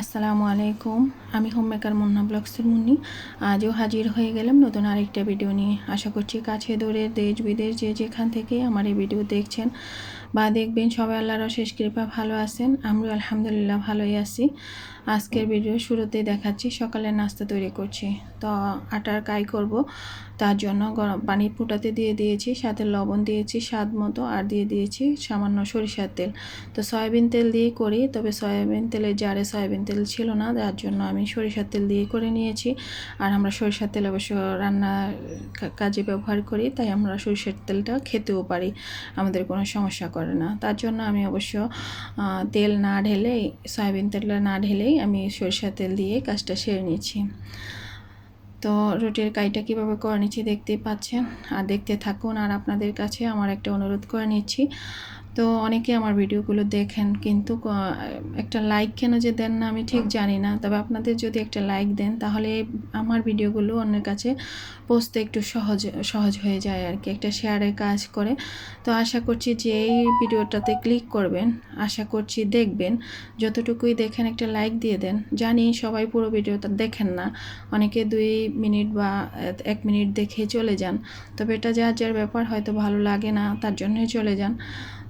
আসসালামু আলাইকুম। আমি হোম মেকার মুন্না ব্লগসের মুন্নি। আজও হাজির হয়ে গেলাম নতুন আরেকটা ভিডিও নিয়ে। আশা করছি কাছে দূরে দেশ বিদেশ যে যেখান থেকে আমার এই ভিডিও দেখছেন বা দেখবেন সবাই আল্লাহর শেষ কৃপা ভালো আছেন। আমরা আলহামদুলিল্লাহ ভালোই আছি। আজকের ভিডিও শুরুতেই দেখাচ্ছি সকালে নাস্তা তৈরি করছি। তো আটার কাই করব, তার জন্য গরম পানি ফুটাতে দিয়ে দিয়েছি, সাথে লবণ দিয়েছি স্বাদ মতো, আর দিয়ে দিয়েছি সামান্য সরিষার তেল। তো সয়াবিন তেল দিয়ে করি, তবে সয়াবিন তেলের জারে সয়াবিন তেল ছিল না যার জন্য আমি সরিষার তেল দিয়ে করে নিয়েছি। আর আমরা সরিষার তেল অবশ্য রান্না কাজে ব্যবহার করি, তাই আমরা সরিষার তেলটা খেতেও পারি, আমাদের কোনো সমস্যা করে না। তার জন্য আমি অবশ্য তেল না ঢেলেই সয়াবিন তেলটা না ঢেলেই আমি সরিষা তেল দিয়ে কাজটা সেরে নিয়েছি। তো রুটির কাইটা কীভাবে করে নিচ্ছি দেখতেই পাচ্ছেন। আর দেখতে থাকুন, আর আপনাদের কাছে আমার একটা অনুরোধ করে নিচ্ছি। তো অনেকে আমার ভিডিওগুলো দেখেন, কিন্তু একটা লাইক কেন যে দেন না আমি ঠিক জানি না। তবে আপনাদের যদি একটা লাইক দেন, তাহলে আমার ভিডিওগুলো অন্যের কাছে পৌঁছতে একটু সহজ সহজ হয়ে যায় আর কি, একটা শেয়ারের কাজ করে। তো আশা করছি যে এই ভিডিওটাতে ক্লিক করবেন, আশা করছি দেখবেন। যতটুকুই দেখেন একটা লাইক দিয়ে দেন, জানি সবাই পুরো ভিডিওটা দেখেন না। অনেকে দুই মিনিট বা এক মিনিট দেখে চলে যান, তবে এটা যার যার ব্যাপার হয়তো ভালো লাগে না, তার জন্যই চলে যান।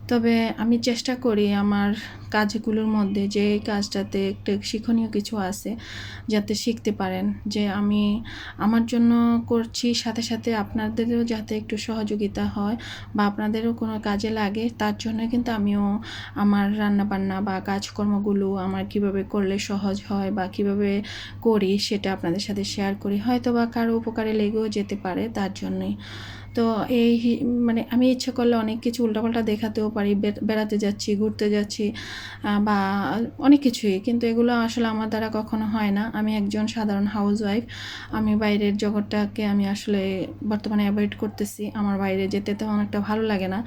তবে আমি চেষ্টা করি আমার কাজগুলোর মধ্যে যে কাজটাতে একটু শিক্ষণীয় কিছু আছে যাতে শিখতে পারেন। যে আমি আমার জন্য করছি, সাথে সাথে আপনাদেরও যাতে একটু সহযোগিতা হয় বা আপনাদেরও কোনো কাজে লাগে, তার জন্য কিন্তু আমিও আমার রান্নাবান্না বা কাজকর্মগুলো আমার কীভাবে করলে সহজ হয় বা কীভাবে করি সেটা আপনাদের সাথে শেয়ার করি। হয়তো বা কারও উপকারে লেগেও যেতে পারে, তার জন্যই। তো এই মানে আমি ইচ্ছে করলে অনেক কিছু উল্টাপাল্টা দেখাতেও পারি বেড়াতে যাচ্ছি, ঘুরতে যাচ্ছি বা অনেক কিছুই। কিন্তু এগুলো আসলে আমার দ্বারা কখনো হয় না। আমি একজন সাধারণ হাউস ওয়াইফ আমি বাইরের জগৎটাকে আমি আসলে বর্তমানে অ্যাভয়েড করতেছি। আমার বাইরে যেতে তো অনেকটা ভালো লাগে না।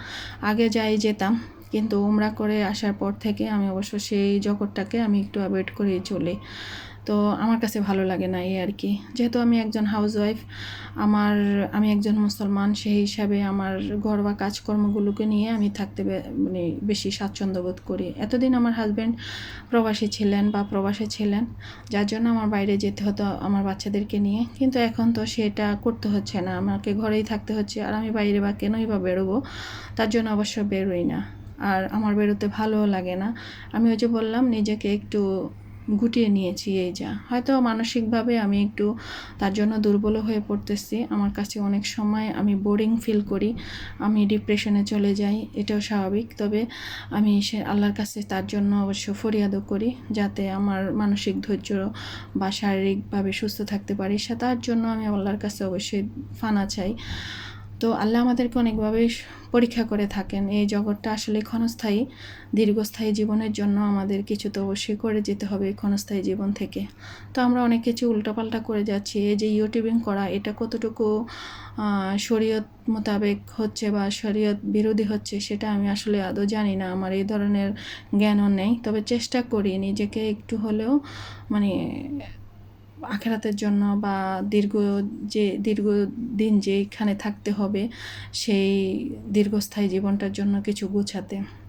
আগে যাই যেতাম, কিন্তু উমরা করে আসার পর থেকে আমি অবশ্য সেই জগৎটাকে আমি একটু অ্যাভয়েড করেই চলি। তো আমার কাছে ভালো লাগে না এই আর কি যেহেতু আমি একজন হাউসওয়াইফ আমার, আমি একজন মুসলমান, সেই হিসাবে আমার ঘরোয়া কাজকর্মগুলোকে নিয়ে আমি থাকতে মানে বেশি স্বাচ্ছন্দ্য বোধ করি। এতদিন আমার হাজব্যান্ড প্রবাসী ছিলেন বা প্রবাসে ছিলেন, যার জন্য আমার বাইরে যেতে হতো আমার বাচ্চাদেরকে নিয়ে। কিন্তু এখন তো সেটা করতে হচ্ছে না, আমাকে ঘরেই থাকতে হচ্ছে, আর আমি বাইরে বা কেনই বা বেরোবো, তার জন্য অবশ্য বেরোই না। আর আমার বেরোতে ভালোও লাগে না। আমি ওই যে বললাম, নিজেকে একটু গুটিয়ে নিয়েছি এই যা। হয়তো মানসিকভাবে আমি একটু তার জন্য দুর্বল হয়ে পড়তেছি। আমার কাছে অনেক সময় আমি বোরিং ফিল করি। আমি ডিপ্রেশনে চলে যাই, এটাও স্বাভাবিক। তবে আমি সে আল্লাহর কাছে তার জন্য অবশ্য ফরিয়াদও করি যাতে আমার মানসিক ধৈর্য বা শারীরিকভাবে সুস্থ থাকতে পারি। সে তার জন্য আমি আল্লাহর কাছে অবশ্যই ফানা চাই। তো আল্লাহ আমাদেরকে অনেকভাবেই পরীক্ষা করে থাকেন। এই জগৎটা আসলে ক্ষণস্থায়ী, দীর্ঘস্থায়ী জীবনের জন্য আমাদের কিছু তো অবশ্যই করে যেতে হবে ক্ষণস্থায়ী জীবন থেকে। তো আমরা অনেক কিছু উল্টোপাল্টা করে যাচ্ছি। এই যে ইউটিউবিং করা, এটা কতটুকু শরীয়ত মোতাবেক হচ্ছে বা শরীয়ত বিরোধী হচ্ছে, সেটা আমি আসলে আদৌ জানি না। আমার এই ধরনের জ্ঞানও নেই। তবে চেষ্টা করি নিজেকে একটু হলেও মানে আখেরাতের জন্য বা দীর্ঘ যে, দীর্ঘ দিন যেখানে থাকতে হবে, সেই দীর্ঘস্থায়ী জীবনটার জন্য কিছু গুছাতে।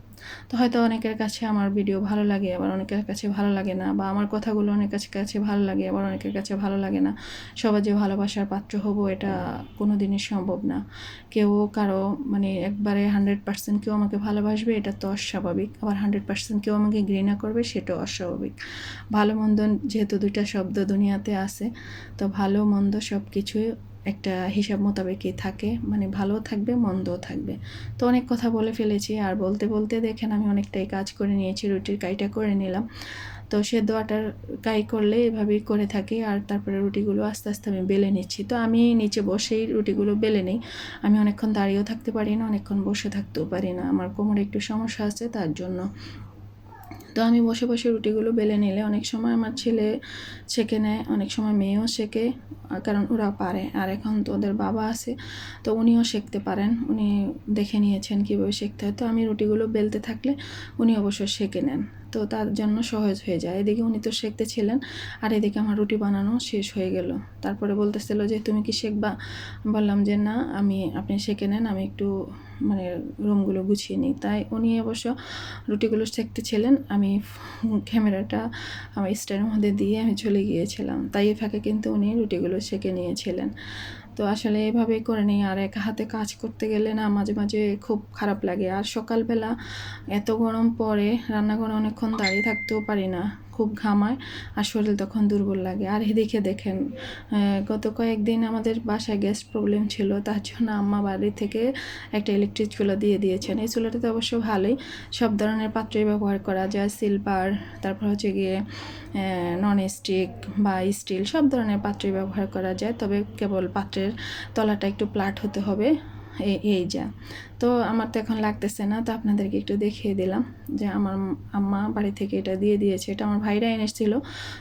তো হয়তো অনেকের কাছে আমার ভিডিও ভালো লাগে, আবার অনেকের কাছে ভালো লাগে না, বা আমার কথাগুলো অনেকের কাছে ভালো লাগে, আবার অনেকের কাছে ভালো লাগে না। সবার যে ভালোবাসার পাত্র হব, এটা কোনো দিনই সম্ভব না। কেউ কারও মানে একবারে হান্ড্রেড পার্সেন্ট কেউ আমাকে ভালোবাসবে, এটা তো অস্বাভাবিক। আবার হান্ড্রেড পার্সেন্ট কেউ আমাকে ঘৃণা করবে, সেটাও অস্বাভাবিক। ভালো মন্দ যেহেতু দুইটা শব্দ দুনিয়াতে আছে, তো ভালো মন্দ সব কিছুই একটা হিসাব মোতাবেকই থাকে মানে ভালো থাকবে, মন্দও থাকবে। তো অনেক কথা বলে ফেলেছি আর বলতে বলতে দেখেন আমি অনেকটাই কাজ করে নিয়েছি, রুটির কাইটা করে নিলাম। তো সে দোয়াটার কাই করলে এভাবেই করে থাকি আর তারপরে রুটিগুলো আস্তে আস্তে আমি বেলে নিচ্ছি। তো আমি নিচে বসেই রুটিগুলো বেলে নিই। আমি অনেকক্ষণ দাঁড়িয়েও থাকতে পারি না, অনেকক্ষণ বসে থাকতেও পারি না। আমার কোমরে একটু সমস্যা আছে তার জন্য তো আমি বসে বসে রুটিগুলো বেলে নিলে অনেক সময় আমার ছেলে শেখে নেয়, অনেক সময় মেয়েও শেখে কারণ ওরা পারে। আর এখন তো ওদের বাবা আছে, তো উনিও শিখতে পারেন। উনি দেখে নিয়েছেন কীভাবে শিখতে হয়। তো আমি রুটিগুলো বেলতে থাকলে উনি অবশ্য শেখে নেন। তো তার জন্য সহজ হয়ে যায়। এদিকে উনি তো শিখতে ছিলেন, আর এদিকে আমার রুটি বানানো শেষ হয়ে গেল। তারপরে বলতেছিল যে, তুমি কি শেখবা? বললাম যে, না, আমি, আপনি শেখে নেন, আমি একটু মানে রুমগুলো গুছিয়ে নিই। তাই উনি অবশ্য রুটিগুলো সেঁকতেছিলেন আমি ক্যামেরাটা আমার স্ট্যান্ডের মধ্যে দিয়ে আমি চলে গিয়েছিলাম। তাই এই ফাঁকে কিন্তু উনি রুটিগুলো সেঁকে নিয়েছিলেন। তো আসলে এভাবে করে নিই। আর এক হাতে কাজ করতে গেলে না মাঝে মাঝে খুব খারাপ লাগে। আর সকালবেলা এত গরম পরে রান্নাঘরে অনেকক্ষণ দাঁড়িয়ে থাকতেও পারি না। খুব ঘামায় আর শরীর তখন দুর্বল লাগে। আর এদিকে দেখেন গত কয়েকদিন আমাদের বাসায় গ্যাস প্রবলেম ছিল, তার জন্য আম্মা বাড়ি থেকে একটা ইলেকট্রিক চুলা দিয়ে দিয়েছেন। এই চুলাটাতে অবশ্য ভালোই, সব ধরনের পাত্রই ব্যবহার করা যায় সিলভার তারপর হচ্ছে গিয়ে নন স্টিক বা স্টিল সব ধরনের পাত্রই ব্যবহার করা যায়। তবে কেবল পাত্রের তলাটা একটু প্লাট হতে হবে এই যা। তো আমার তো এখন লাগতেছে না, তো আপনাদেরকে একটু দেখিয়ে দিলাম যে আমার আম্মা বাড়ি থেকে এটা দিয়ে দিয়েছে। এটা আমার ভাইরা এনেছিল,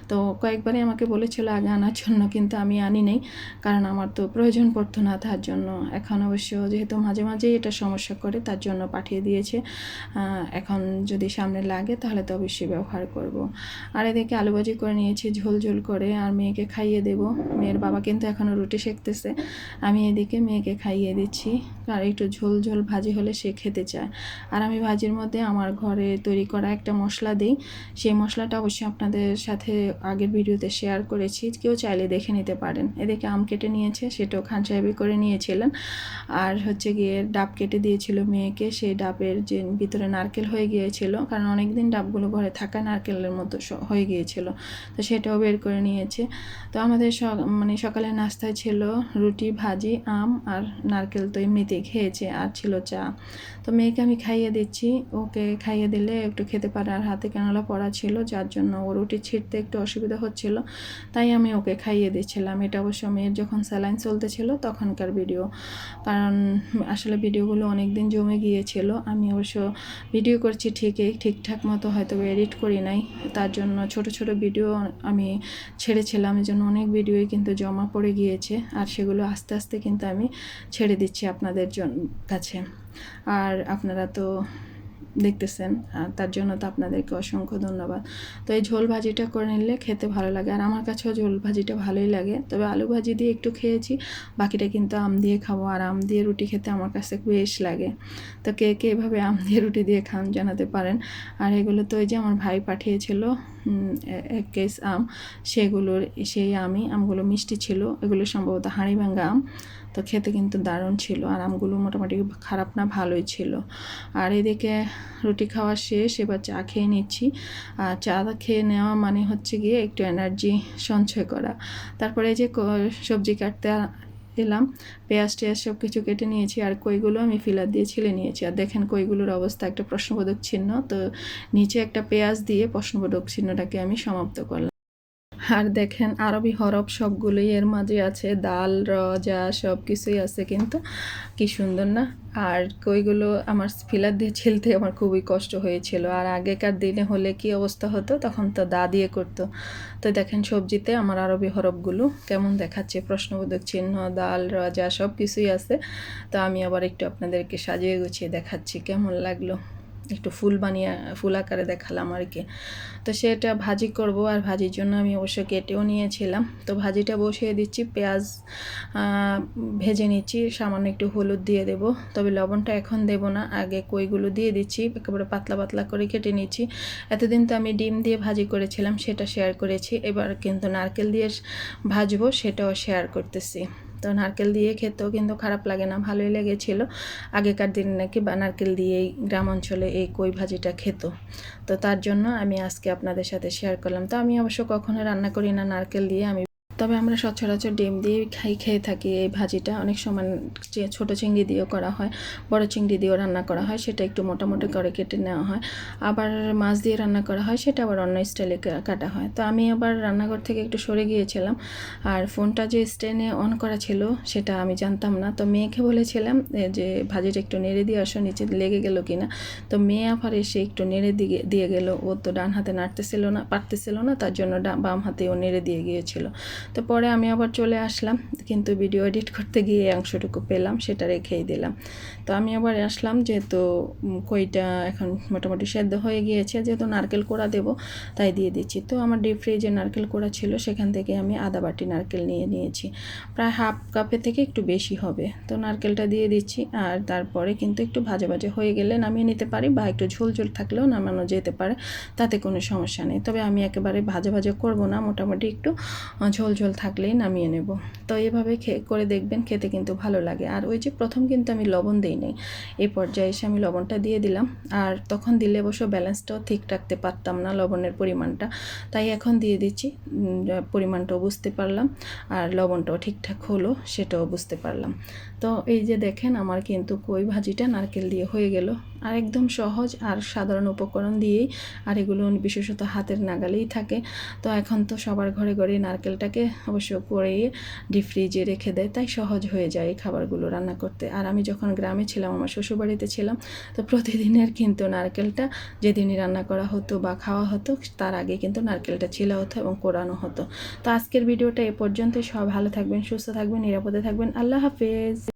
তো কয়েকবারই আমাকে বলেছিল আগে আনার জন্য, কিন্তু আমি আনি নেই, কারণ আমার তো প্রয়োজন পড়তো না তার জন্য। এখন অবশ্য যেহেতু মাঝে মাঝেই এটা সমস্যা করে, তার জন্য পাঠিয়ে দিয়েছে। এখন যদি সামনে লাগে তাহলে তো অবশ্যই ব্যবহার করব। আর এদিকে আলু ভাজি করে নিয়েছি, ঝোল ঝোল করে, আর মেয়েকে খাইয়ে দেব। মেয়ের বাবা কিন্তু এখনও রুটি সেঁকতেছে আমি এদিকে মেয়েকে খাইয়ে দিচ্ছি। আর একটু ঝোল ঝোল ভাজি হলে সে খেতে চায়। আর আমি ভাজির মধ্যে আমার ঘরে তৈরি করা একটা মশলা দিই। সেই মশলাটা অবশ্যই আপনাদের সাথে আগের ভিডিওতে শেয়ার করেছি। কেউ চাইলে দেখে নিতে পারেন। এদিকে আম কেটে নিয়েছে, সেটাও খান সাহেবই করে নিয়েছিলেন। আর হচ্ছে গিয়ে ডাব কেটে দিয়েছিল মেয়েকে। সেই ডাবের যে ভিতরে নারকেল হয়ে গিয়েছিল, কারণ অনেকদিন ডাবগুলো ঘরে থাকা নারকেলের মতো হয়ে গিয়েছিল। তো সেটাও বের করে নিয়েছে। তো আমাদের মানে সকালে নাস্তায় ছিল রুটি, ভাজি, আম আর নারকেল তো এমনিতেই খেয়েছে, আর ছিল চা। তো মেয়েকে আমি খাইয়ে দিচ্ছি। ওকে খাইয়ে দিলে একটু খেতে পারে, আর হাতে কেনলা পড়া ছিল, যার জন্য ও রুটি ছিঁড়তে একটু অসুবিধা হচ্ছিল। তাই আমি ওকে খাইয়ে দিচ্ছিলাম। এটা অবশ্য মেয়ের যখন স্যালাইন চলতেছিল, তখনকার ভিডিও। কারণ আসলে ভিডিওগুলো অনেক দিন জমে গিয়েছিল। আমি অবশ্য ভিডিও করছি ঠিকই, ঠিকঠাক মতো হয়তো এডিট করি নাই। তার জন্য ছোট ছোট ভিডিও আমি ছেড়েছিলাম এই জন্য অনেক ভিডিওই কিন্তু জমা পড়ে গিয়েছে। আর সেগুলো আস্তে আস্তে কিন্তু আমি ছেড়ে দিচ্ছি আপনাদের জন, কাছে। আর আপনারা তো দেখতেছেন তার জন্য তো আপনাদেরকে অসংখ্য ধন্যবাদ। তো এই ঝোল ভাজিটা করে নিলে খেতে ভালো লাগে, আর আমার কাছেও ঝোল ভাজিটা ভালোই লাগে। তবে আলু ভাজি দিয়ে একটু খেয়েছি, বাকিটা কিন্তু আম দিয়ে খাব। আর আম দিয়ে রুটি খেতে আমার কাছে বেশ লাগে। তো কে কে এভাবে আম দিয়ে রুটি দিয়ে খান জানাতে পারেন। আর এগুলো তো ওই যে আমার ভাই পাঠিয়েছিল এক কেস আম, সেগুলোর, সেই আমি আমগুলো মিষ্টি ছিল। এগুলো সম্ভবত হাঁড়ি ভাঙ্গা আম। তো খেতে কিন্তু দারুণ ছিল আর আমগুলো মোটামুটি খারাপ না, ভালোই ছিল। আর এদিকে রুটি খাওয়া শেষ, এবার চা খেয়ে নিচ্ছি। আর চা খেয়ে নেওয়া মানে হচ্ছে গিয়ে একটু এনার্জি সঞ্চয় করা। তারপরে এই যে সবজি কাটতে এলাম, পেঁয়াজ টেয়াজ সব কিছু কেটে নিয়েছি আর কইগুলো আমি ফিলার দিয়ে ছিলে নিয়েছি। আর দেখেন কইগুলোর অবস্থা, একটা প্রশ্নবোধক চিহ্ন। তো নিচে একটা পেঁয়াজ দিয়ে প্রশ্নবোধক চিহ্নটাকে আমি সমাপ্ত করলাম। আর দেখেন আরবি হরফ সবগুলোই এর মাঝে আছে। দাল, র, যা সব কিছুই আছে কিন্তু। কি সুন্দর না? আর কইগুলো আমার ফিলার দিয়ে ছিলতে আমার খুবই কষ্ট হয়েছিল। আর আগেকার দিনে হলে কি অবস্থা হতো? তখন তো দা দিয়ে করতো। তো দেখেন সবজিতে আমার আরবি হরফগুলো কেমন দেখাচ্ছে? প্রশ্নবোধক চিহ্ন, দাল, র, যা সব কিছুই আছে। তো আমি আবার একটু আপনাদেরকে সাজিয়ে গুছিয়ে দেখাচ্ছি কেমন লাগল। একটু ফুল বানিয়ে, ফুল আকারে দেখালাম আর কি তো সেটা ভাজি করব আর ভাজির জন্য আমি অবশ্য কেটেও নিয়েছিলাম। তো ভাজিটা বসিয়ে দিচ্ছি, পেঁয়াজ ভেজে নিচ্ছি, সামান্য একটু হলুদ দিয়ে দেব। তবে লবণটা এখন দেব না, আগে কইগুলো দিয়ে দিচ্ছি, একেবারে পাতলা পাতলা করে কেটে নিচ্ছি। এতদিন তো আমি ডিম দিয়ে ভাজি করেছিলাম, সেটা শেয়ার করেছি। এবার কিন্তু নারকেল দিয়ে ভাজবো, সেটাও শেয়ার করতেছি। তো নারকেল দিয়ে খেতেও কিন্তু খারাপ লাগে না, ভালোই লেগেছিল। আগেকার দিনে নাকি বা নারকেল দিয়েই গ্রাম অঞ্চলে এই কই ভাজিটা খেত। তো তার জন্য আমি আজকে আপনাদের সাথে শেয়ার করলাম। তো আমি অবশ্য কখনো রান্না করি না, নারকেল দিয়ে আমি তবে আমরা সচরাচর ডিম দিয়ে খাই, খেয়ে থাকি এই ভাজিটা। অনেক সময় যে ছোটো চিংড়ি দিয়েও করা হয়, বড় চিংড়ি দিয়েও রান্না করা হয়, সেটা একটু মোটামুটি করে কেটে নেওয়া হয়। আবার মাছ দিয়ে রান্না করা হয়, সেটা আবার অন্য স্টাইলে কা- কাটা হয়। তো আমি আবার রান্নাঘর থেকে একটু সরে গিয়েছিলাম, আর ফোনটা যে স্ট্যান্ডে অন করা ছিল, সেটা আমি জানতাম না। তো মেয়েকে বলেছিলাম যে ভাজিটা একটু নেড়ে দিয়ে আসো, নিচে লেগে গেল কিনা? তো মেয়ে আবার এসে একটু নেড়ে দিয়ে দিয়ে গেল। ও তো ডান হাতে নাড়তেছিল না, পারতেছিল না, তার জন্য বাম হাতে ও নেড়ে দিয়ে গিয়েছিল। তো পরে আমি আবার চলে আসলাম, কিন্তু ভিডিও এডিট করতে গিয়ে অংশটুকু পেলাম, সেটা রেখেই দিলাম। তো আমি আবার আসলাম, যেহেতু কইটা এখন মোটামুটি সেদ্ধ হয়ে গিয়েছে, যেহেতু নারকেল কোড়া দেব, তাই দিয়ে দিচ্ছি। তো আমার ডিপ ফ্রিজে নারকেল কোড়া ছিল, সেখান থেকে আমি আদা বাটি নারকেল নিয়ে নিয়েছি। প্রায় হাফ কাপে থেকে একটু বেশি হবে। তো নারকেলটা দিয়ে দিচ্ছি, আর তারপরে কিন্তু একটু ভাজা ভাজা হয়ে গেলে নামিয়ে নিতে পারি, বা একটু ঝোল ঝোল থাকলেও নামানো যেতে পারে, তাতে কোনো সমস্যা নেই। তবে আমি একেবারে ভাজা ভাজা করব না, মোটামুটি একটু ঝোল ঝোল থাকলেই নামিয়ে নেব। তো এভাবে করে দেখবেন খেতে কিন্তু ভালো লাগে। আর ওই যে প্রথম কিন্তু আমি লবণ দিই নাই। এই পর্যায়ে এসে আমি লবণটা দিয়ে দিলাম। আর তখন দিলে অবশ্য ব্যালেন্সটাও ঠিক রাখতে পারতাম না লবণের পরিমাণটা। তাই এখন দিয়ে দিচ্ছি। পরিমাণটাও বুঝতে পারলাম। আর লবণটাও ঠিকঠাক হলো সেটাও বুঝতে পারলাম। তো এই যে দেখেন আমার কিন্তু কই ভাজিটা নারকেল দিয়ে হয়ে গেল। আর একদম সহজ আর সাধারণ উপকরণ দিয়েই। আর এগুলো বিশেষত হাতের নাগালেই থাকে। তো এখন তো সবার ঘরে ঘরে নারকেলটাকে অবশ্য পরে ডিপ ফ্রিজে রেখে দেয়, তাই সহজ হয়ে যায় এই খাবারগুলো রান্না করতে। আর আমি যখন গ্রামে ছিলাম, আমার শ্বশুরবাড়িতে ছিলাম, তো প্রতিদিনের কিন্তু নারকেলটা যেদিনই রান্না করা হতো বা খাওয়া হতো, তার আগে কিন্তু নারকেলটা ছিলা হতো এবং কোরানো হতো। তো আজকের ভিডিওটা এ পর্যন্তই। সব ভালো থাকবেন, সুস্থ থাকবেন, নিরাপদে থাকবেন। আল্লাহ হাফেজ।